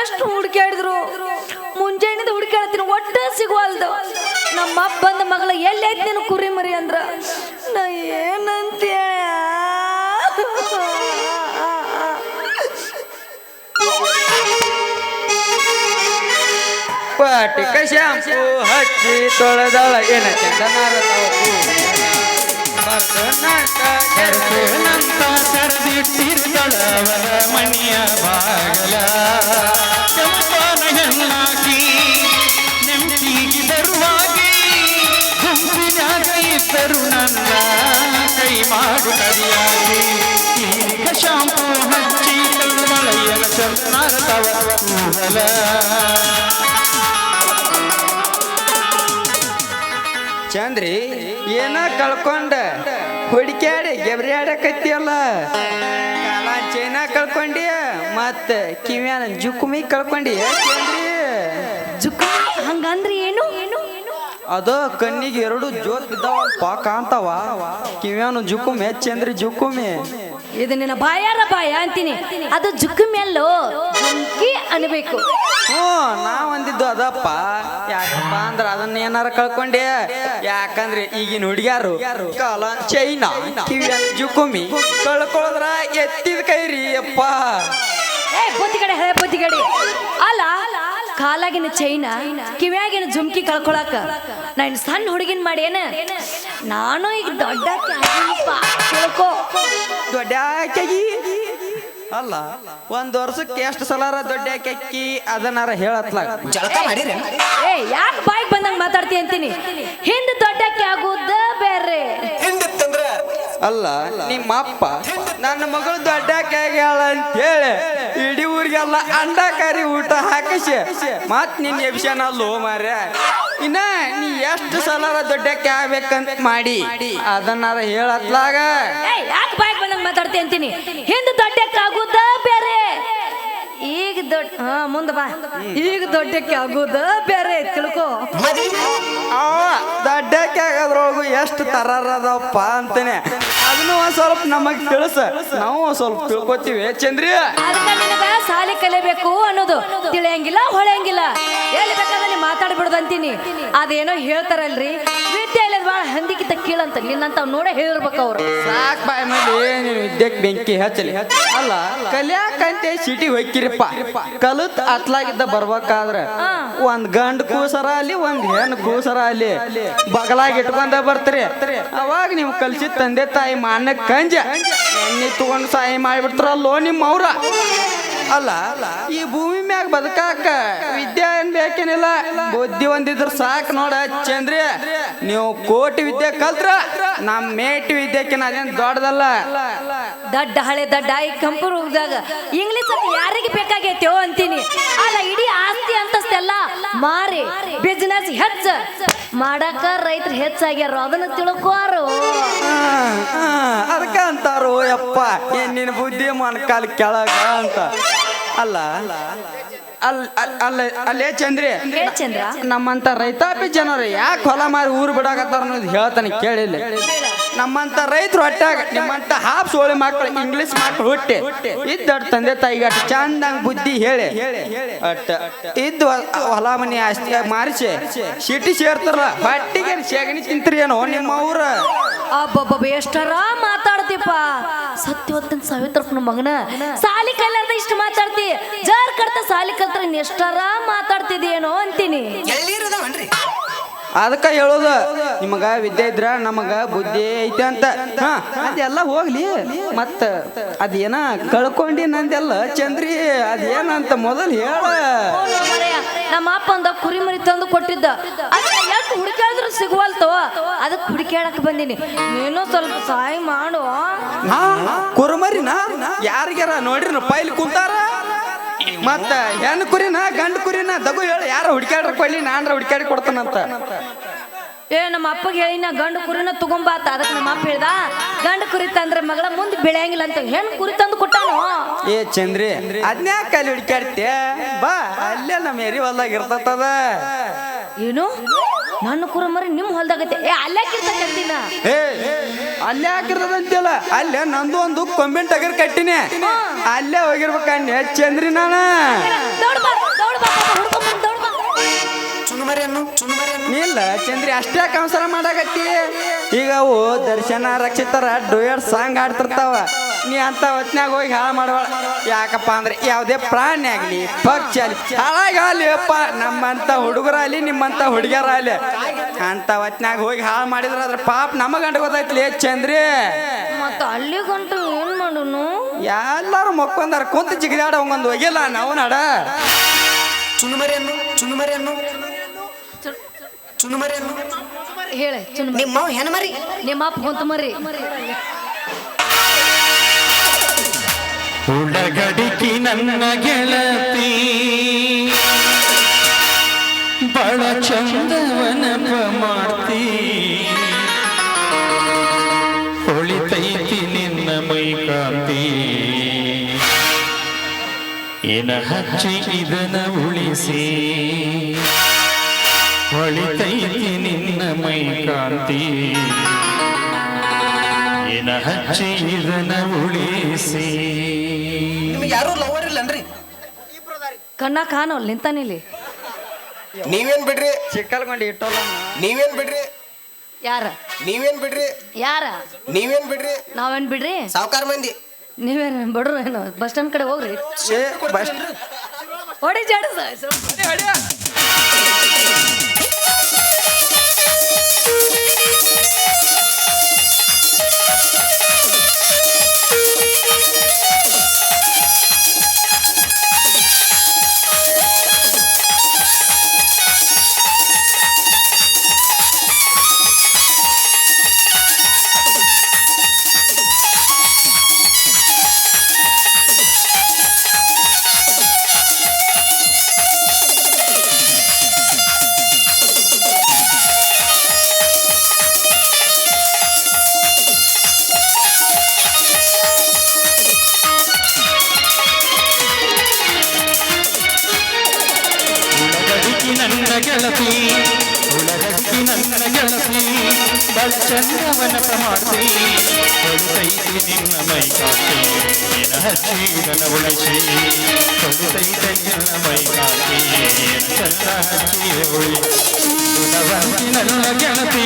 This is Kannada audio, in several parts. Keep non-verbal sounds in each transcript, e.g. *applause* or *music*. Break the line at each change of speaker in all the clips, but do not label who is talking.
ಎಷ್ಟು ಹುಡುಕಾಡಿದ್ರು ಮುಂಜಾನೆದ ಹುಡುಕಾಡ್ತೀನಿ ಒಟ್ಟ ಸಿಗುವಲ್ದು. ನಮ್ಮ ಅಪ್ಪಂದ ಮಗಳ, ಎಲ್ಲಿ ಐತಿ ನೀನು ಕುರಿ ಮರಿ? ಅಂದ್ರ, ನಾ ಏನಂತ
ಪಾಟಿಕ ಶಾಂಪು ಹಚ್ಚಿ ತೊಳೆದಳ, ಏನ ಚಂದನಾರ
ನಂತ ತೆರೆದಿಟ್ಟಿರ್ದಳವರ ಮಣಿಯ ಬಾಗಲ ಕೆಂಪನ ಹೆಣ್ಣಾಗಿ ನೆಮ್ಮದಿಗೆ ಬರುವಾಗಿ ಗುಂಪಿನಾಗ ಇದ್ದರು ನನ್ನ ಕೈ ಮಾಡು
ಚಂದ್ರಿ ಏನ ಕಳ್ಕೊಂಡ? ಹುಡುಕ್ಯಾಡಿ ಗೆಬ್ರಿ ಆಡಕತ್ತಿಯಲ್ಲ ಕಾಲ ಚೈನಾ ಕಳ್ಕೊಂಡಿ ಮತ್ತೆ ಕಿವ್ಯಾನ ಜುಕುಮಿ ಕಳ್ಕೊಂಡಿ
ಹಂಗಂದ್ರೆ ಏನು?
ಅದ ಕಣ್ಣಿಗೆ ಎರಡು ಜೋತ್ ಪಾಕ ಕಾಂತಾವ ಕಿವ್ಯಾನು ಜುಕುಮೆ ಚಂದ್ರಿ ಜುಕುಮಿ.
ಇದು ನಿನ್ನ ಬಾಯಾರ ಬಾಯ ಅಂತೀನಿ. ಅದು ಜುಕ್ ಮೇಲೋ ಜುಂಕಿ ಅನ್ಬೇಕು.
ಹ್ಞೂ ನಾವ್ ಅಂದಿದ್ದು ಅದಪ್ಪ. ಯಾಕಪ್ಪ ಅಂದ್ರ ಅದನ್ನ ಏನಾರ ಕಳ್ಕೊಂಡೆ? ಯಾಕಂದ್ರೆ ಈಗಿನ ಹುಡುಗ್ಯಾರು ಕಾಲ ಚೈನಾ ಜುಕುಮಿ ಕಳ್ಕೊಳದ್ರ ಎತ್ತಿದ ಕೈರಿ ಅಪ್ಪ
ಏ ಬುದ್ಧಿಗಡೆ ಹೇ ಬುದ್ಧಿಗಡೆ ಅಲ್ಲ ಕಾಲಾಗಿನ ಚೈನ ಕಿವಿಯಾಗಿನ ಜುಮ್ಕಿ ಕಳ್ಕೊಳಕ. ನಾನು ಸಣ್ಣ ಹುಡುಗಿನ ಮಾಡಿ ಏನ ನಾನು ಈಗ ದೊಡ್ಡ. ತಿಳ್ಕೊ.
ದೊಡ್ಡ ಆಕೆಗಿ? ಅಲ್ಲ ಒಂದ್ ವರ್ಷಕ್ಕೆ ಎಷ್ಟು ಸಲಾರ ದೊಡ್ಡ ಆಕೆಕ್ಕಿ ಅದನ್ನಾರ ಹೇಳತ್ಲ.
ಜಳಕ ಮಾಡಿರಿ
ಏ ಯಾಕೆ ಬಾಯಿಗೆ ಬಂದಂಗ ಮಾತಾಡ್ತಿ ಅಂತೀನಿ? ಹಿಂದ ದೊಡ್ಡಕ್ಕೆ ಆಗುದ ಬೇರೆ.
ಹಿಂದಿತ್ತಂದ್ರ?
ಅಲ್ಲ ನಿಮ್ಮ ಅಪ್ಪ ನನ್ನ ಮಗಳು ದೊಡ್ಡ ಕೈಗಾಳ ಅಂತ ಹೇಳಿ ಇಡೀ ಊರಿಗೆಲ್ಲ ಅಂಡಕಾರಿ ಊಟ ಹಾಕಿಸಿ. ಮತ್ ನಿನ್ನ ಎಬ್ಸನಲ್ಲೋ ಮಾರ್ಯ ಇನ್ನ ನೀ ಎಷ್ಟು ಸಲ ದೊಡ್ಡಕ್ಕೆ ಆಗ್ಬೇಕಂತ ಮಾಡಿ. ಅದನ್ನಾರ ಹೇಳತ್ಲಾಗ.
ಏ ಯಾಕೆ ಬಾಯ್ ಬಂದಂಗ ಮಾತಾಡ್ತಿ ಅಂತೀನಿ? ಹಿಂದ ದೊಡ್ಡಕ್ಕೆ ಆಗುದ ಬೇರೆ? ಈಗ ದೊಡ್ಡ ಹಾ ಮುಂದೆ ಬಾ. ಈಗ ದೊಡ್ಡಕ್ಕೆ ಆಗುದ ಬೇರೆ ತಿಳ್ಕೊ.
ಅವ ದೊಡ್ಡಕ್ಕೆ ಆಗೋದ್ರೊಳಗು ಎಷ್ಟು ತರಾರದಪ್ಪ ಅಂತಾನೆ. ಒಂದ್ ಸ್ವಲ್ಪ ನಮಗ್ ತಿಳಿಸ. ನಾವು ಸ್ವಲ್ಪ ತಿಳ್ಕೊತೀವಿ. ಚಂದ್ರಿ?
ಸಾಲಿ ಕಲಿಬೇಕು ಅನ್ನೋದು. ತಿಳಿಯಂಗಿಲ್ಲ, ಹೊಳೆಯಂಗಿಲ್ಲ. ಎಲ್ಲಿ ಬೇಕಾದಲ್ಲಿ ಮಾತಾಡ್ಬಿಡ್ದು ಅದೇನೋ ಹೇಳ್ತಾರಲ್ರಿ? ಹಂದಿಕಿತ ಕೀಳಂತ ನಿನ್ನಂತ ನೋಡೇ ಹೇಳಿರ್ಬೇಕು ಅವ್ರು.
ಸಾಕ್ ಬಾಯ್ ಮಾಡಿ ನೀನು ವಿದ್ಯೆಕ್ ಬೆಂಕಿ ಹಚ್ಚಲಿ. ಅಲ್ಲ ಕಲ್ಯಾಕಂತೆ ಸಿಟಿ ಹೊಯ್ಕಿರಪ್ಪ ಕಲತ್ ಅತ್ಲಾಗಿದ್ದ ಬರ್ಬೇಕಾದ್ರೆ ಒಂದ್ ಗಂಡ್ ಕೂಸರ ಅಲ್ಲಿ ಒಂದ್ ಹೆಣ್ ಕೂಸರ ಅಲ್ಲಿ. ಬಗಲಾಗಿ ಇಟ್ಕೊಂಡ ಬರ್ತೀರಿ. ಅವಾಗ ನೀವು ಕಲ್ಸಿದ ತಂದೆ ತಾಯಿ ಮಾನ ಕಂಜ. ಎಣ್ಣೆ ತಗೊಂಡು ಸಾಯಿ ಮಾಡಿಬಿಡ್ತಾರಲ್ಲೋ ನಿಮ್ಮ ಅವ್ರ ಅಲ್ಲ, ಈ ಭೂಮಿ ಮ್ಯಾಗ ಬದುಕಾಕ ವಿದ್ಯೆ ಏನ್ ಬೇಕೇನಿಲ್ಲ? ಬುದ್ಧಿ ಒಂದಿದ್ರ ಸಾಕ್ ನೋಡ ಚಂದ್ರಿ. ನೀವು ಕೋಟಿ ವಿದ್ಯೆ ಕಲ್ತ್ರ ನಮ್ ಮೇಟಿ ವಿದ್ಯೆಕಿನ ಅದೇನ್ ದೊಡ್ಡದಲ್ಲ.
ದಡ್ಡ ಹಳೆ ದಡ್ಡ ಈ ಕಂಪೂರ್ ಹೋಗ್ದಾಗ ಇಂಗ್ಲಿಷ್ ಅಂತ ಯಾರಿಗೆ ಬೇಕಾಗೈತೋ ಅಂತೀನಿ. ಅಲ್ಲ, ಇಡೀ ಆಸ್ತಿ ಅಂತಸ್ತೆಲ್ಲ ಮಾರಿ ಬಿಸ್ನೆಸ್ ಹೆಚ್ಚ. ಮಾಡಾಕ ರೈತರು ಹೆಚ್ಚಾಗ್ಯಾರ, ಅದನ್ನ ತಿಳ್ಕೋರು.
ಅದಕ್ಕ ಅಂತಾರೋ, ಯಪ್ಪ, ಏನ್ ನಿನ್ ಬುದ್ಧಿ ಮನ್ಕಾಲ ಕೆಳಗ ಅಂತ. ಅಲ್ಲ ಅಲ್ ಅಲ್- ಅಲ್ಲ ಅಲ್ಲೇ ಚಂದ್ರಿ. ನಮ್ಮಂತ ರೈತಾಪಿ ಜನರು ಯಾಕೆ ಹೊಲ ಮಾರಿ ಊರು ಬಿಡಾಕತ್ತಾರ ಅನ್ನೋದು ಹೇಳ್ತಾನೆ ಕೇಳಿಲ್ಲ. ನಮ್ಮಂತ ರೈತರು ಹೊಟ್ಟಾಗ ನಿಮ್ಮಂತ ಹಾಫ್ ಸೋಳಿ ಮಕ್ಕಳು ಇಂಗ್ಲಿಷ್ ಮಕ್ಕಳು ಹುಟ್ಟಿ. ಇದ್ದ ತಂದೆ ತಾಯಿಗೆ ಅಟ್ ಚಂದಂಗ್ ಬುದ್ಧಿ ಹೇಳಿ. ಅಟ್ಟ ಇದ್ದ ಹೊಲ ಮನೆ ಆಸ್ತಿ ಮಾರಿಸಿ ಸಿಟಿ ಸೇರ್ತಾರ ಹೊಟ್ಟಿಗೆ ಶೇಗಣಿ ತಿಂತ್ರಿ ಏನೋ ನಿಮ್ಮ ಅವ್ರ
ಅಬ್ಬಬ್ಬ ಎಷ್ಟರ ಮಾತಾಡ್ತೀಪ ಸತ್ಯವತ್ತಿನ ಸಾವಿತ್ರಪ್ಪನ ಮಗನ. ಸಾಲಿ ಕಲ್ಯಾಣ ಇಷ್ಟ ಮಾತಾಡ್ತಿ. ಕಡ್ತ ಸಾಲಿ ಕಲ್ತ್ರ ಎಷ್ಟರ ಮಾತಾಡ್ತಿದೇನೋ ಅಂತೀನಿ.
ಅದಕ್ಕ ಹೇಳೋದು ನಿಮಗ ವಿದ್ಯೆ ಇದ್ರ ನಮಗ ಬುದ್ಧಿ ಐತೆ ಅಂತ. ಹಾ ಅದೆಲ್ಲ ಹೋಗ್ಲಿ ಮತ್ತ ಅದೇನ ಕಳ್ಕೊಂಡಿ ನಂದೆಲ್ಲ ಚಂದ್ರಿ ಅದೇನಂತ ಮೊದಲು ಹೇಳ.
ನಮ್ಮ ಅಪ್ಪ ಅಂದ ಕುರಿ ಮರಿ ತಂದು ಕೊಟ್ಟಿದ್ದ. ಅದನ್ನ ಎಷ್ಟು ಹುಡುಕಾಡಿದ್ರು ಸಿಗುವಲ್ತೋ ಅದಕ್ಕೆ ಹುಡುಕಾಡಕ್ ಬಂದಿನಿ. ನೀನು ಸ್ವಲ್ಪ ಸಹಾಯ ಮಾಡು.
ಹಾ ಕುರುಮರಿನ ಯಾರಿಗ್ಯಾರ ನೋಡ್ರಿ ಪೈಲ್ ಕುಂತಾರ? ಮತ್ತ ಹೆಣ್ಣು ಕುರಿನ ಗಂಡು ಕುರಿನ ದಗು ಹೇಳ ಯಾರು ಹುಡ್ಕ್ಯಾಡ್ರ ಕೊಡ್ಲಿ ನಾನ್ರ ಹುಡ್ಕ್ಯಾಡಿ ಕೊಡ್ತಾನಂತ.
ಏ ನಮ್ಮ ಅಪ್ಪಗೆ ಹೇಳಿನ ಗಂಡು ಕುರಿನ ತಗೊಂಬಾತ. ಅದಕ್ಕೆ ನಮ್ಮ ಅಪ್ಪ ಹೇಳ್ದ ಗಂಡು ಕುರಿ ತಂದ್ರೆ ಮಗಳ ಮುಂದೆ ಬೆಳೆಯಂಗಿಲ್ಲ ಅಂತ ಹೆಣ್ಣು ಕುರಿ ತಂದು ಕೊಟ್ಟಾನು?
ಏ ಚಂದ್ರಿ ಅದ್ನ್ಯಾಕ ಅಲ್ಲಿ ಹುಡ್ಕಾಡ್ತೀಯ ಬಾ ಅಲ್ಲೇ ನಮ್ಮ ಎರಿ ಹೊಲ್ದಾಗ ಇರ್ತದ
ಏನು? ನನ್ನ ಕುರ ಮರಿ ನಿಮ್ಮ ಹೊಲ್ದಾಗತ್ತೆ ಏ ಅಲ್ಲೇ ಕಿರ್ತಕಂತೀನ
ಏ ಅಲ್ಲೇ ಹಾಕಿರ್ತದ ಅಂತಿಲ್ಲ ಅಲ್ಲೇ ನಂದು ಒಂದು ಕೊಂಬಿನ ಟಗರ್ ಕಟ್ಟಿನಿ. ಅಲ್ಲೇ ಹೋಗಿರ್ಬೇಕನ್ಯ ಚಂದ್ರಿ ನಾನು. ಇಲ್ಲ ಚಂದ್ರಿ ಅಷ್ಟೇ ಕಂಸರ ಮಾಡಾಕತ್ತಿ. ಈಗ ಅವು ದರ್ಶನ ರಕ್ಷಿತರ ಡೋಯರ್ ಸಾಂಗ್ ಆಡ್ತಿರ್ತಾವ ನೀ ಅಂತ ಹೊತ್ನ್ಯಾಗ ಹೋಗಿ ಹಾಳು ಮಾಡುವ ಯಾಕಪ್ಪ ಅಂದ್ರೆ ಯಾವುದೇ ಪ್ರಾಣಿ ಆಗ್ಲಿ ಪಕ್ಷಿ ಆಗ್ಲಿ ಹಾಳಾಗಲಿ ಅಪ್ಪ ನಮ್ಮಂತ ಹುಡುಗರಾಗ್ಲಿ ನಿಮ್ಮಂತ ಹುಡುಗಿಯರಾಗ್ಲಿ. ಅಂತ ಹೊತ್ನ್ಯಾಗ ಹೋಗಿ ಹಾಳು ಮಾಡಿದ್ರ ಅದ್ರ ಪಾಪ ನಮಗ ಗಂಟ ಗೊತ್ತಾಯ್ತಲಿ ಚಂದ್ರಿ.
ಮತ್ತೆ ಅಲ್ಲಿ ಗಂಟ ಏನ್ ಮಾಡೋನು?
ಎಲ್ಲಾರು ಮಕ್ಕೊಂದಾರ ಕುಂತ ಜಿಗಿದಾಡ ಹೋಗಿಲ್ಲ ನಾವು ನಡ.
ಚುನುಮರಿ ಅನ್ನು ಚುನುಮರಿ ಅನ್ನು ಚುನುಮರಿ
ಹೇಳೆ
ನಿಮ್ಮ ಹೆಣ್ಮರಿ
ನಿಮ್ಮ ಅಪ್ಪ ಕುಂತ ಮರಿ.
ಹುಳಗಡಿಕಿ ನನ್ನ ಗೆಳತಿ ಬಳ ಚಂದವನ ಮಾಡ್ತಿ ಹೊಳಿತೈತಿ ನಿನ್ನ ಮೈ ಕಾಂತಿ ಏನ ಹಚ್ಚಿ ಇದನ ಉಳಿಸಿ. ಹೊಳಿತೈತಿ ನಿನ್ನ ಮೈ ಕಾಂತಿ. ಏನ ಹಚ್ಚಿ ಇದನ ಉಳಿಸಿ.
ನಿಮ್ಗೆ ಯಾರು ಲವರ್ ಇಲ್ಲನ್ರಿ?
ಕಣ್ಣ ಕಾಣೋಲ್ ನಿಂತಾನಿಲ್ಲಿ
ನೀವೇನ್ ಬಿಡ್ರಿ?
ಚಿಕ್ಕಲ್ಗೊಂಡು ಇಟ್ಟೋಲ್ಲ
ನೀವೇನ್ ಬಿಡ್ರಿ?
ಯಾರ?
ನೀವೇನ್ ಬಿಡ್ರಿ?
ಯಾರ?
ನೀವೇನ್ ಬಿಡ್ರಿ?
ನಾವೇನ್ ಬಿಡ್ರಿ?
ಸಾವುಕಾರ ಮಂದಿ.
ನೀವೇನು ಬಡ್ರು ಏನು? ಬಸ್ ಸ್ಟ್ಯಾಂಡ್ ಕಡೆ ಹೋಗ್ರಿ. ಹೊಡಿ ಜಾಡ
ಹೊಳಿತೈತಿ ನಿನ್ನ ಮೈ ಕಾಂತಿ ಏನ ಹಚ್ಚಿ ನನ್ನ ಉಳಿಸಿ ಹೊಳಿತೈತಿ ನಿನ್ನ ಮೈ ಕಾಂತಿ ಏನ ಚಂದ ಹಚ್ಚಿ ಉಳಿ ಗುಣವಂತಿ ನನ್ನ ಗೆಳತಿ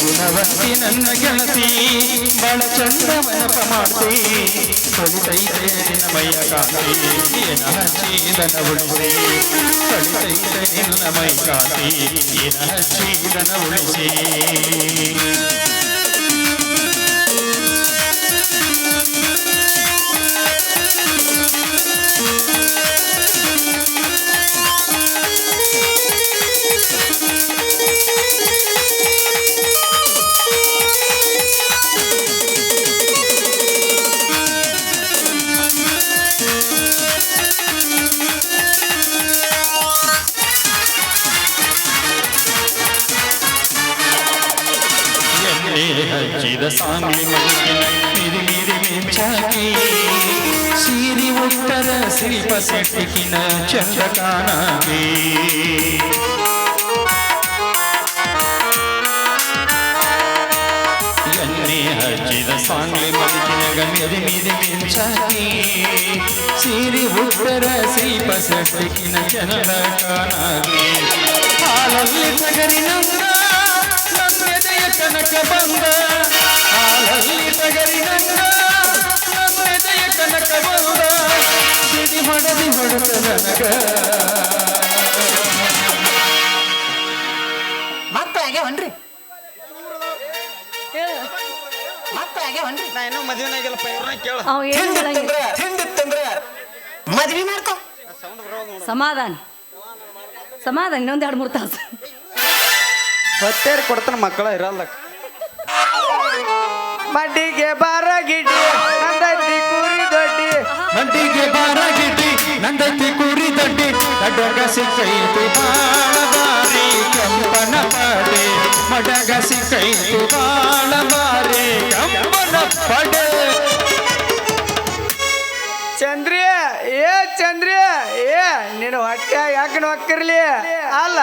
ಗುಣವಂತಿ ನನ್ನ ಗೆಳತಿ ಬಳ ಚಂದವನಪ ಮಾಡ್ತಿ ಹೊಳಿತೈತೆ ನಿನ್ನ ಮೈಯ ಕಾಂತಿ ಏನ ಹಚ್ಚಿ ನನ್ನ ಉಳಿಸಿ ಹೊಳಿತೈತೆ ನಿನ್ನ ಮೈ ಕಾಂತಿ ಏನ ಹಚ್ಚಿ ನನ್ನ ಉಳಿಸಿ ಶಿಲ್ಪ ಸೆಟ್ಟಿಕಿನ ಚಂದ ಕಾಣಾಗಿ ಎಣ್ಣೆ ಹಚ್ಚಿದ ಸಾಂಗ್ಲಿ ಮನಸ್ಸಿನ ಮಿರಿ ಮಿರಿ ಮಿಂಚಾಕಿ ಸೀರಿ ಉತ್ತರ ಶಿಲ್ಪ ಸೆಟ್ಟಿಕಿನ ಚಂದ ಕಾಣಾಗಿ ಹಾಲಲ್ಲಿ ತಗರಿನಂದ ನನ್ನೆದೆಯ ಕನಕ ಬಂದ ಹಾಲಲ್ಲಿ ತಗರಿನಂದ ನನ್ನೆದೆಯ ಕನಕ ಬಂದ ಸಿಡಿ ಹೊಡೆದಿ ಹೊಡೆದ ನನಗ.
ಮತ್ತ ಆಗ್ಯಾವನ್ರಿ ಮತ್ತ ಆಗ್ಯಾವನ್ರಿ
ನಾ ಇನ್ನೂ ಮದುವೆನಾಗಿಲ್ಲಪ್ಪ ಇವ್ರನ್ನ ಕೇಳ.
ಅವ್ ಏನು
ಮದ್ವಿ ಮಾಡ್ಕೊ.
ಸಮಾಧಾನ. ಸಮಾಧಾನ ಇನ್ನೊಂದ್ ಎರಡು ಮೂರು ತಾಸು.
ಹೊತ್ತೇರಿ ಕೊಡ್ತಾನ ಮಕ್ಕಳ ಇರಲ್ಲ
ಮಡಿಗೆ ಬಾರ ಸಿಕ್ಕೈತು ಬಾಳ ಬಾರಿ ಕೆಂಪನ ಪಡೆ. ಮಡಗ ಸಿಕ್ಕೈತು ಬಾಳಬಾರಿ, ಕೆಂಪನ ಪಡೆ.
ಚಂದ್ರಿಯ ಏ ಚಂದ್ರಿಯ ಏ, ನೀನು ಹೊಟ್ಟೆ ಯಾಕೆ ಹೊಕ್ಕಿರ್ಲಿ? ಅಲ್ಲ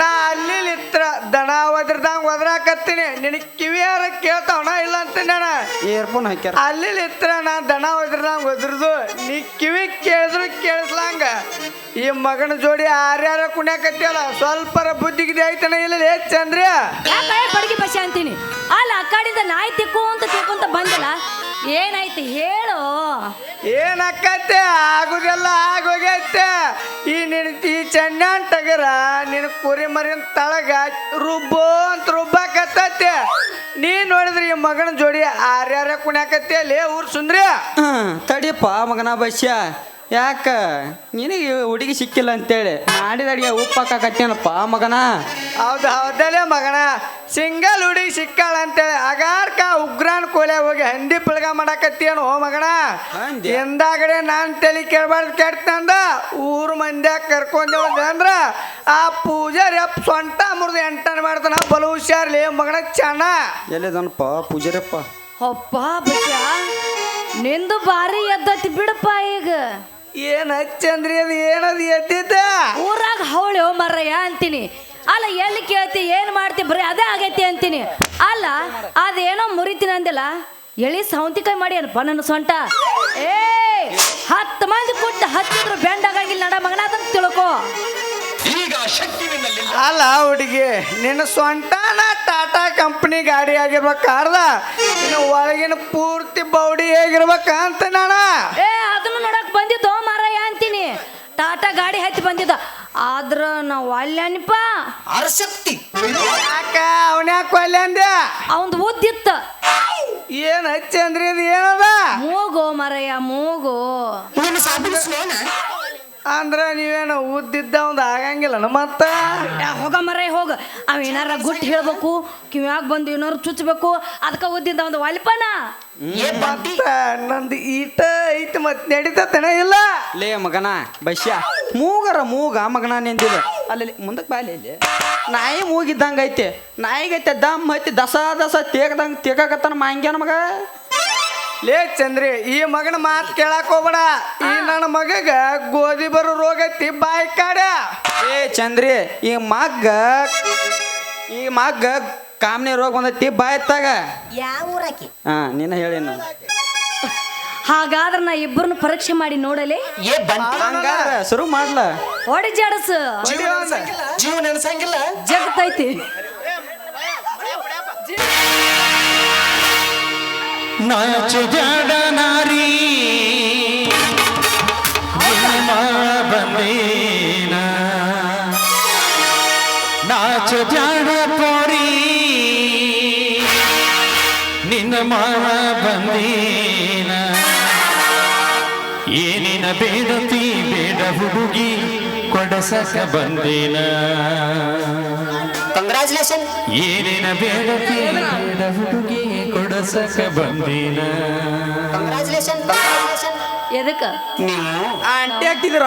ನಾ ಅಲ್ಲಿ ಇತ್ರ ದನ ಒದ್ರದಂಗ ಒದ್ರಾಕತ್ತೀನಿ. ನಿನ್ ಕಿವಿಯಾರ ಕೇಳ್ತಾವಣ ಇಲ್ಲ ಅಂತ ನಾನು ಇಯರ್ಫೋನ್ ಹಾಕ್ಯಾರ. ಅಲ್ಲಿ ಇತ್ರ ನಾ ದಣ ಒದ್ರದಂಗ ಒದ್ರದು. ನೀ ಕಿವಿ ಕೇಳಿದ್ರು ಕೇಳಿಸ್ಲಂಗ. ಈ ಮಗನ ಜೋಡಿ ಆರ್ಯಾರ ಕುಣ್ಯಾಕತ್ತಿಯಲ್ಲ ಸ್ವಲ್ಪರ ಬುದ್ಧಿಗಿದೆ ಐತನ ಇಲ್ಲ ಲೇ ಚಂದ್ರಿ
ಯಾಕೆ ಬಡಗಿ ಬಸ ಅಂತೀನಿ? ಅಲ್ಲ ಆ ಕಡೆಯಿಂದ ನಾಯಿ ತಿಕ್ಕು ಅಂತ ಬಂದಿಲ್ಲ ಏನಾಯ್ತು ಹೇಳು.
ಏನಕ್ಕತ್ತೆ? ಆಗುದೆಲ್ಲ ಆಗೋಗೈತೆ. ಈ ನಿನ್ ಈ ಚೆನ್ನ ಟಗರ ನಿನ್ ಕುರಿ ಮರಿನ ತಳಗ ರುಬ್ಬೋ ಅಂತ ರುಬ್ಬಾಕತ್ತೈತೆ. ನೀ ನೋಡಿದ್ರಿ ಈ ಮಗನ ಜೋಡಿ ಆರ್ಯಾರ ಕುಣ್ಯಾಕತ್ತೆ. ಲೇ ಊರ್ ಸುಂದ್ರಿ. ತಡಿಯಪ್ಪ ಮಗನ ಬಸ್ಯ ಯಾಕ? ನಿನಗೆ ಹುಡುಗಿ ಸಿಕ್ಕಿಲ್ಲ ಅಂತೇಳಿ. ಮಾಡಿದ ಅಡಿಗೆ ಉಪ್ಪಾಕತ್ತೇನಪ್ಪ ಮಗನ. ಹೌದು ಹೌದಲ್ಲೇ ಮಗನ. ಸಿಂಗಲ್ ಹುಡುಗಿ ಸಿಕ್ಕಾಳ ಅಂತೇಳಿ. ಅಗಾರ್ಕ ಉಗ್ರಾನ್ ಕೋಲೆ ಹೋಗಿ ಹಂದಿ ಪಿಳ್ಗ ಮಾಡಾಕತ್ತೇನು ಹೋ ಮಗಣ ಎಂದಾಗಡೆ ನಾನು ತಲೆ ಕೇಳಬಾರ್ದು ಕೆಟ್ಟಂದ ಊರು ಮಂದ್ಯಾಗ ಕರ್ಕೊಂಡೆ ಅಂದ್ರ ಆ ಪೂಜಾರಿ ಅಪ್ಪ ಸೊಂಟ ಮುರಿದು ಎಂಟನ್ ಮಾಡ್ತಾನ. ಬಲು ಹುಷಾರ್ಲಿ ಮಗನ ಚೆನ್ನ ಎಲ್ಲಿದನಪ್ಪ ಪೂಜಾರಪ್ಪ
ಅಪ್ಪ ಬಸ ನಿಂದು ಭಾರಿ ಎದ್ದತಿ ಬಿಡಪ್ಪ ಈಗ.
ಏನ್ ಹಚ್ಚಂದ್ರಿ ಅದು ಏನದು ಎದ್ದಿದ್ದ?
ಊರಾಗ ಹೌಳಿ ಮರಯ್ಯ ಅಂತೀನಿ. ಅಲ್ಲ ಎಲ್ಲಿ ಕೇಳ್ತಿ ಏನು ಮಾಡ್ತಿ ಬರೀ ಅದೇ ಆಗೈತಿ ಅಂತೀನಿ. ಅಲ್ಲ ಅದೇನೋ ಮುರಿತೀನಿ ಅಂದಿಲ್ಲ. ಎಳಿ ಸೌಂತಿಕಾಯಿ ಮಾಡಿ ಏನಪ್ಪ ನನ್ನ ಸೊಂಟ? ಏ ಹತ್ತು ಮಂದಿ ಕೊಟ್ಟು ಹತ್ತಿದ್ರು ಬೆಂಡಾಗಿಲ್ಲ ನಡ ಮಗನ ಅದನ್ನ ತಿಳ್ಕೊ.
ಅಲ್ಲ ಹುಡುಗಿ ನಿನ್ನ ಸ್ವಂಟನ ಟಾಟಾ ಕಂಪ್ನಿ ಗಾಡಿ ಆಗಿರ್ಬೇಕಾರ್ದ? ಇನ್ನು ಒಳಗಿನ ಪೂರ್ತಿ ಬೌಡಿ ಹೇಗಿರ್ಬೇಕಂತ ನಾನ?
ಏ ಅದನ್ನು ನೋಡಕ್ ಬಂದಿದ್ದು ಮಾರಯ್ಯ ಅಂತೀನಿ. ಟಾಟಾ ಗಾಡಿ ಹತ್ತಿ ಬಂದಿದ್ದ. ಆದ್ರ ನಾವು ಅಲ್ಲನಿಪ್ಪ?
ಅರಶಕ್ತಿ.
ಯಾಕ? ಅವನ್ಯಾಕ ಕೊಲ್ಲೆ ಅಂದೆ?
ಅವಂದು ಉದ್ದಿತ್ತ.
ಏನ್ ಹಚ್ಚಿ ಅಂದ್ರಿ? ಇದು ಏನದ?
ಮೂಗು ಮರಯ್ಯ ಮೂಗು.
ಸಾಬೂನು ಸ್ಲೋನ
ಅಂದ್ರ ನೀವೇನು ಉದ್ದಿದ್ದ ಒಂದು ಆಗಂಗಿಲ್ಲ ಮತ್ತ?
ಹೋಗ ಮರ ಹೋಗ. ಅವ ಏನಾರ ಗುಟ್ ಹೇಳ್ಬೇಕು ಕಿವ್ಯಾಗ ಬಂದು ಏನಾರು ಚುಚ್ಚಬೇಕು ಅದಕ್ಕೆ ಉದ್ದಿದ್ದ ಒಂದು
ವಲ್ಪನ.
ಮತ್ತ ನಂದು ಈಟ ಐತಿ ಮತ್ ನಡೀತತನ ಇಲ್ಲ? ಲೇ ಮಗನ ಬಶ್ಯ. ಮೂಗರ ಮೂಗ ಮಗನ ನಿಂದಿದ. ಅಲ್ಲಿ ಮುಂದಕ್ಕೆ ಬಾಲಿ ಇಲ್ಲಿ. ನಾಯಿ ಮೂಗಿದ್ದಂಗೆ ಐತೆ ನಾಯಿಗೈತೆ ದಮ್ ಐತಿ ದಸ ದಸ ತೇಗದಂಗ ತೇಗಾಕತ್ತಾನ ಮಾಂಗ್ಯಾನ ಮಗ. ಲೇ ಚಂದ್ರಿ ಈ ಮಗನ ಮಾತು ಕೇಳಕ್ ಹೋಗ್ಬೇಡ. ಈ ನನ್ನ ಮಗಗ ಗೋಧಿ ಬರೋ ರೋಗ ಐತಿ ಬಾಯಿ ಕಾಡ. ಏ ಚಂದ್ರಿ ಈ ಮಗ್ಗ ಈ ಮಗ್ಗ ಕಾಮನೆ ರೋಗ ಬಂದೈತಿ ಬಾಯಿ ತಾಗ
ಯಾವ ಊರಾಕಿ?
ಹಾ ನಿನ್ನ ಹೇಳಿ
ಹಾಗಾದ್ರೆ ನಾ ಇಬ್ಬರನ್ನ ಪರೀಕ್ಷೆ ಮಾಡಿ ನೋಡಲಿ?
ಶುರು ಮಾಡ್ಲ?
ಹೊಡಿ ಜಾಡಸ್.
ಜೀವನ
ಜಗತ್ತೈತಿ.
ನಾಚ ಜಡ ನಾರಿ ನಿಮ್ಮ ಬಂದೇನ ನಾಚ ಜಡ ಪೋರಿ ನಿನ್ನ ಮಾವ ಬಂದೇನ ಏನಿನ ಬೇಡತಿ ಬೇಡ ಹುಡುಗಿ ಕೊಡಸಕ ಬಂದೇನ.
ಕಂಗ್ರಾಚುಲೇಷನ್
ಏನಿನ ಬೇಡತಿ ಬೇಡ ಹುಡುಗಿ ಕೊಡಸಕ ಬಂದಿನ.
ಎದಕ್ಕ?
ನೀವು
ಆಂಟಿ ಹಾಕ್ತಿದ್ರ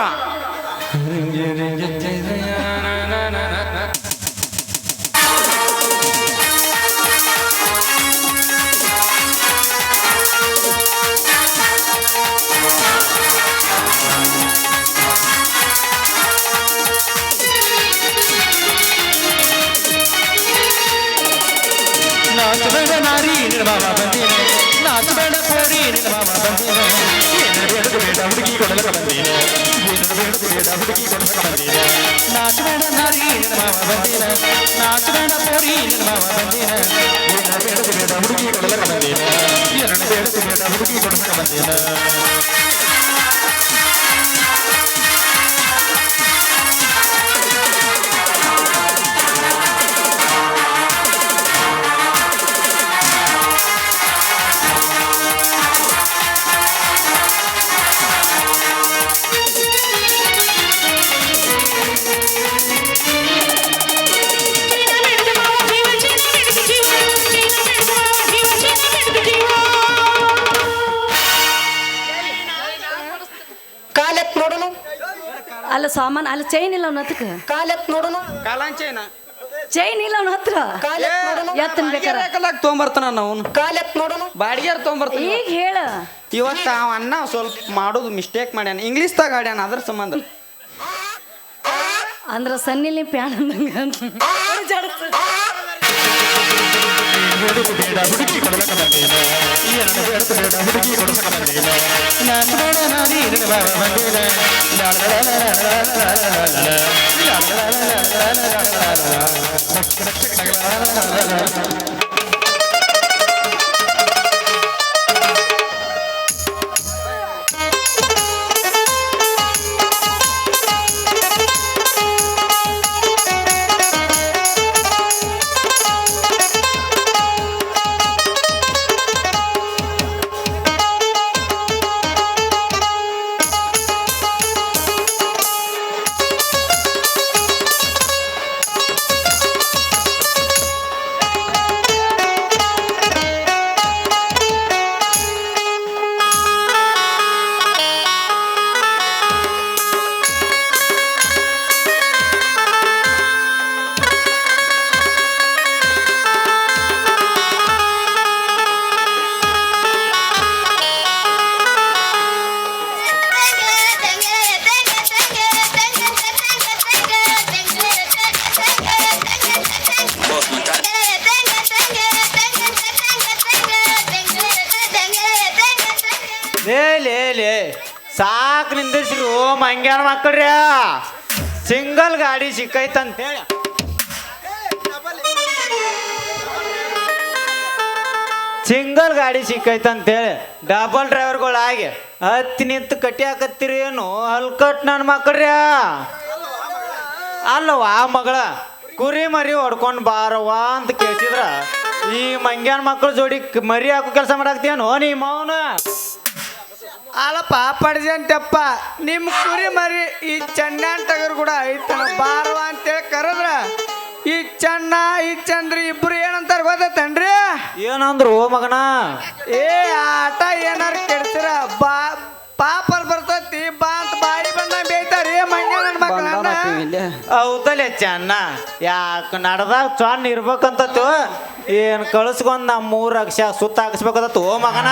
ನಾಚ ಬೇಡ ನಾರಿ ನಿರ್ಮಾವ ಬಂದೇನೆ ನಾಚ ಬೇಡ ಕೋರಿ ನಿರ್ಮಾವ ಬಂದೇನೆ ಏನ ಬೇಡ ಬೇಡ ಹುಡುಗಿ ಕೊಡಲಕ ಬಂದೇನೆ ಏನ ಬೇಡ ಬೇಡ ಹುಡುಗಿ ಕೊಡಲಕ ಬಂದೇನೆ ನಾಚ ಬೇಡ ನಾರಿ ನಿರ್ಮಾವ ಬಂದೇನೆ ನಾಚ ಬೇಡ ಕೋರಿ ನಿರ್ಮಾವ ಬಂದೇನೆ ಏನ ಬೇಡ ಬೇಡ ಹುಡುಗಿ ಕೊಡಲಕ ಬಂದೇನೆ ಏನ ಬೇಡ ಬೇಡ ಹುಡುಗಿ ಕೊಡಲಕ ಬಂದೇನೆ
ಸಾಮಾನ್ ಅಲ್ಲಿ ಚೈನ್ ಇಲ್ಲ ಅವನ ಹತ್ರಕ್ಕೆ.
ಕಾಲೆತ್ ನೋಡೋಣ
ಕಾಲಾಂಚೇನ
ಚೈನ್ ಇಲ್ಲ ಅವನ ಹತ್ರ. ಎತ್ತನ್ ಬೇಕಾರ.
ತೊಗೊಂಬರ್ತಾನ ನಾವು
ಕಾಲೆತ್ ನೋಡುನು?
ಬಾಡಿಗೆ ತೊಗೊಂಬರ್ತಾನ
ಈಗ ಹೇಳ.
ಇವತ್ತು ಅವ ಅಣ್ಣ ಸ್ವಲ್ಪ ಮಾಡೋದು ಮಿಸ್ಟೇಕ್ ಮಾಡ್ಯಾನ. ಇಂಗ್ಲೀಷ್ದಾಗ ಆಡ್ಯಾನ ಅದ್ರ ಸಂಬಂಧ.
ಅಂದ್ರ ಸನ್ನಿಲಿ ಪ್ಯಾನ್ ಅಂದಂಗ *laughs*
ಬೇಡದು ಬೇಡ ಹುಡುಗಿ ಕೊಡಲಕ ಬಂದೇನೆ ಏನನ್ನು ಬೇಡದು ಬೇಡ ಹುಡುಗಿ ಕೊಡಲಕ ಬಂದೇನೆ ನಾನು ಬೇಡ ನಾನು ನಿನ್ನ ಬಾವ ಬಂದೇನೆ ಲಾಲ ಲಾಲ
ಲೇ ಲೇ ಲೇ. ಸಾಕು ನಿಂದಿರ್ಸ್ರಿ ಓ ಮಂಗ್ಯಾನ ಮಕ್ಕಳ್ರ. ಸಿಂಗಲ್ ಗಾಡಿ ಸಿಕ್ಕೈತಂತೇಳಿ. ಸಿಂಗಲ್ ಗಾಡಿ ಸಿಕ್ಕೈತಂತೇಳಿ. ಡಬಲ್ ಡ್ರೈವರ್ಗಳಾಗಿ. ಹತ್ತಿ ನಿಂತು ಕಟ್ಟಿ ಹಾಕತ್ತೀರಿ ಏನು? ಹಲ್ಕಟ್ ನನ್ನ ಮಕ್ಕಳ್ರಿ. ಅಲ್ಲವ ಆ ಮಗಳ. ಕುರಿ ಮರಿ ಹೊಡ್ಕೊಂಡು ಬಾರವ್ವ ಅಂತ ಕೇಳ್ತಿದ್ರ ಈ ಮಂಗ್ಯಾನ ಮಕ್ಕಳ ಜೋಡಿ ಮರಿ ಹಾಕೋ ಕೆಲಸ ಮಾಡಾಕ್ತೀಯನೋ ನೀ ಮೌನ
ಅಲ್ಲಪ್ಪ ಅಂತಪ್ಪ ನಿಮ್ಮ ಕುರಿ ಮರಿ ಈ ಚಂಡ ಟಗರ್ ಕೂಡ ಐತನ ಬಾರವ ಅಂತೇಳಿ ಕರೆದ್ರ ಈ ಚಣ್ಣ ಈ ಚಂದ್ರಿ ಇಬ್ರು ಏನಂತಾರ ಗೊತ್ತೈತನ್ರಿ?
ಏನಂದ್ರು ಓ ಮಗನ?
ಏ ಆಟ ಏನಾರ ಕೆಡ್ತೀರ ಬಾ ಪಾಪರ್ ಬರ್ತೈತಿ ಬಾ ಮಂಗ ನನ್ನ ಮಕ್ಕಳನ್ನ
ಹೌದಲ್ಲೇ ಚೆನ್ನ. ಯಾಕೆ ನಡ್ದಾಗ ಚೆನ್ನ ಇರ್ಬೇಕಂತತ್ತು? ಏನು ಕಳಿಸ್ಕೊಂಡ್ ನಮ್ಮ ಮೂರು ಅಕ್ಷ ಸುತ್ತ ಹಾಕಿಸ್ಬೇಕಂತ ಓ ಮಗನ?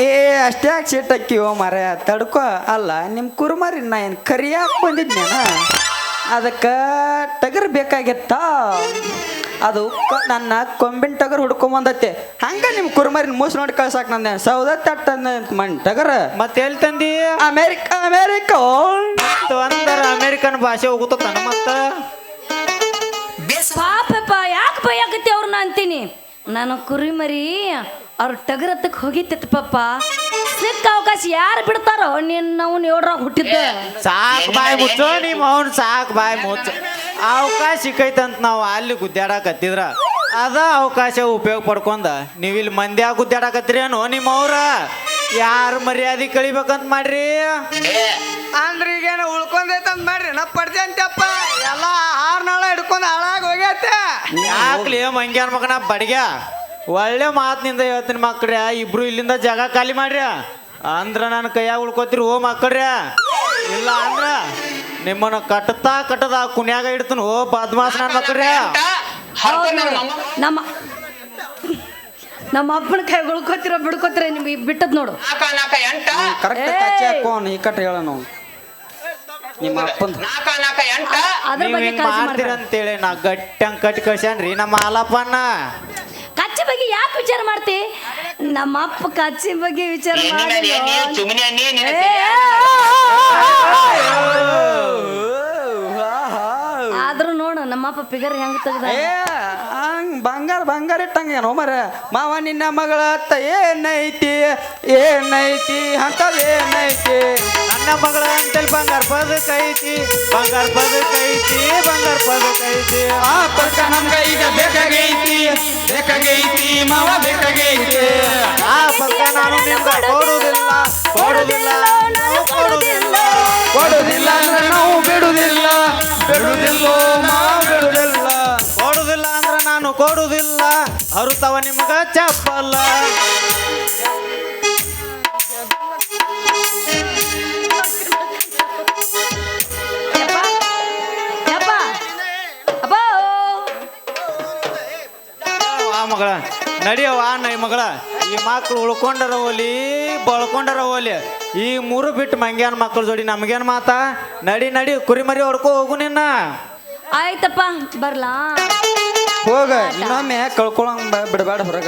ಏ ಅಷ್ಟೇ ಯಾಕೆ ಅಕ್ಕಿ ಓ ಮರ ತಡ್ಕೊ. ಅಲ್ಲ ನಿಮ್ಮ ಕುರುಮರಿ ನಾ ಏನು ಕರಿಯಾಕ ಬಂದಿದ್ನೇನ? ಅದಕ್ಕೆ ಟಗರ್ ಬೇಕಾಗಿತ್ತ? ಅದು ನನ್ನ ಕೊಂಬಿನ ಟಗರ್ ಹುಡ್ಕೊಂಬಂದತ್ತೆ ಹಂಗ ನಿಮ್ಮ ಕುರುಮರಿನ ಮೂಸ್ ನೋಡಿ ಕಳ್ಸಾಕ್ ನಂದೆ. ಸೌದ ತಟ್ಟ ಮಣ್ ಟಗರ್.
ಮತ್ತೆ ಎಲ್ಲಿ ತಂದಿ?
America America.
ಅಂದ್ರ ಅಮೇರಿಕನ್ ಭಾಷೆ ಹೋಗುತ್ತ ಮತ್ತ?
ಯಾಕೆ ಯಾಕೆ ಭಯಾಗತ್ತೆ ಅವ್ರನ್ನ ಅಂತೀನಿ? ನಾನು ಕುರಿ ಮರಿ ಅವ್ರ ಟಗರತ್ತಕ್ಕೆ ಹೋಗಿತ್ತ ಪಪ್ಪ ಸಿಕ್ಕ ಅವಕಾಶ ಯಾರು ಬಿಡ್ತಾರೋ ನಿನ್ನ ನಾವು ನೋಡ್ರಾಗ ಹುಟ್ಟಿದ್ದ.
ಸಾಕ್ ಬಾಯ್ ಮುಚ್ಚೋ ನಿಮ್ಮ ಅವ್ನು ಸಾಕ್ ಬಾಯ್ ಮುಚ್ಚು. ಅವಕಾಶ ಸಿಕ್ಕೈತಂತ ನಾವು ಅಲ್ಲಿ ಗುದ್ದಾಡಕತ್ತಿದ್ರ. ಅದ ಅವಕಾಶ ಉಪಯೋಗ ಪಡ್ಕೊಂಡ. ನೀವು ಇಲ್ಲಿ ಮಂದ್ಯಾಗ ಗುದ್ದಾಡಕತ್ತೀರಿ ಏನೋ ನಿಮ್ಮ ಅವ್ರ. ಯಾರು ಮರ್ಯಾದೆ ಕಳಿಬೇಕಂತ ಮಾಡ್ರಿ?
ಅಂದ್ರೆ ಈಗೇನು ಉಳ್ಕೊಂಡೈತಂತ ಮಾಡ್ರಿ. ನಾ ಪಡ್ಜಂಟಪ್ಪ
ಯಾಕ್ಲಿ ಮಂಗ್ಯಾನ ನಾ ಬಡ್ಗ್ಯ ಒಳ್ಳೆ ಮಾತಿನಿಂದ ಹೇಳ್ತೀನಿ ಮಕ್ಳ್ಯ ಇಬ್ರು ಇಲ್ಲಿಂದ ಜಾಗ ಖಾಲಿ ಮಾಡ್ರಿ. ಅಂದ್ರ ನನ್ನ ಕೈಯಾಗ ಉಳ್ಕೋತಿರಿ ಓ ಮಕ್ಕಳ್ಯ ಇಲ್ಲ ಅಂದ್ರ ನಿಮ್ಮನ್ನ ಕಟ್ಟತಾ ಕಟ್ಟದ ಕುನ್ಯಾಗ ಇಡ್ತೀನಿ ಓ ಬದ್ಮಾಸ್ ನನ್ನ ಮಕ್ಕಳ್ರೆ
ನಮ್ಮ ನಮ್ಮ ಅಪ್ಪನ ಕೈ ಉಳ್ಕೋತಿರೋ ಬಿಡ್ಕೋತಿರ ನಿಮ್ಗೆ ಬಿಟ್ಟದ್ ನೋಡು.
ಕರೆಕ್ಟ್ ಈ ಕಟ್ಟ ಹೇಳ ನಾವು ನಿಮ್ಮ ಅಪ್ಪಂದ.
ನಾಕ ನಾಕ ಎಂಟ.
ಅದ್ರ ಬಗ್ಗೆ ಕಾಳಜಿ
ಮಾಡ್ತೀರ
ಮಾಡ್ಬೇಡ.
ಅಂತೇಳಿ ನಾ ಗಟ್ಟಂಗ್ ಕಟ್ಟಿ ಕಳ್ಸ್ಯಾನ್ರಿ. ನಮ್ಮ ಆಲಪ್ಪನ್ನ
ಕಚ್ಚಿ ಬಗ್ಗೆ ಯಾಕೆ ವಿಚಾರ ಮಾಡ್ತಿ? ನಮ್ಮ ಅಪ್ಪ ಕಚ್ಚಿ ಬಗ್ಗೆ ವಿಚಾರ ಮಾಡಿ
ನಿನ್ನ
ಆದ್ರೂ ನೋಡು ನಮ್ಮಪ್ಪ ಫಿಗರ್ ಹೆಂಗ್ ತೆಗ್ದ
ಏ ಬಂಗಾರ ಬಂಗಾರ ಇಟ್ಟಂಗ ಏನೋ ಮರ. ಮಾವ ನಿನ್ನ ಮಗಳ ಅತ್ತ ಏನೈತಿ? ಏನೈತಿ ಅಂತ ಏನೈತಿ?
ನನ್ನ ಮಗಳ ಅಂತೇಳಿ ಬಂಗಾರ ಪದಕ ಐತಿ. ಬಂಗಾರ ಪದಕ ಐತಿ, ಬಂಗಾರ ಪದಕ ಐತಿ.
ಆ ಪಕ್ಕ ನಮ್ಗ ಈಗ ಬೇಕಾಗೈತಿ. ಬೇಕಾಗೈತಿ ಮಾವ, ಬೇಕಾಗೈತಿ.
ಆ ಪಕ್ಕ ನಾನು ನಿಮ್ಗ ಕೊಡುವುದಿಲ್ಲ ಕೊಡುವುದಿಲ್ಲ ಕೊಡುವುದಿಲ್ಲ
ಕೊಡುವುದಿಲ್ಲ ಅಂದ್ರೆ ನಾವು ಬಿಡುದಿಲ್ಲ.
ಕೊಡುವುದಿಲ್ಲ ಅರುತವ ನಿಮ್ಗ ಚಪ್ಪಲ್ಲ ಮಗಳ ನಡಿವಾ ನೈ ಮಗಳ. ಈ ಮಕ್ಕಳು ಉಳ್ಕೊಂಡರ ಹೋಲಿ ಬಳ್ಕೊಂಡರ ಹೋಲಿ ಈ ಮೂರು ಬಿಟ್ಟು ಮಂಗ್ಯಾನ ಮಕ್ಕಳು ಜೋಡಿ ನಮ್ಗೇನ್ ಮಾತಾ? ನಡಿ ನಡಿ, ಕುರಿಮರಿ ಹೊಡ್ಕೊ ಹೋಗು ನಿನ್ನ.
ಆಯ್ತಪ್ಪ, ಬರ್ಲಾ?
ಹೋಗ ಇನ್ನೊಮ್ಮೆ ಕಳ್ಕೊಳಂಗ್ ಬಿಡಬೇಡ ಹೊರಗ.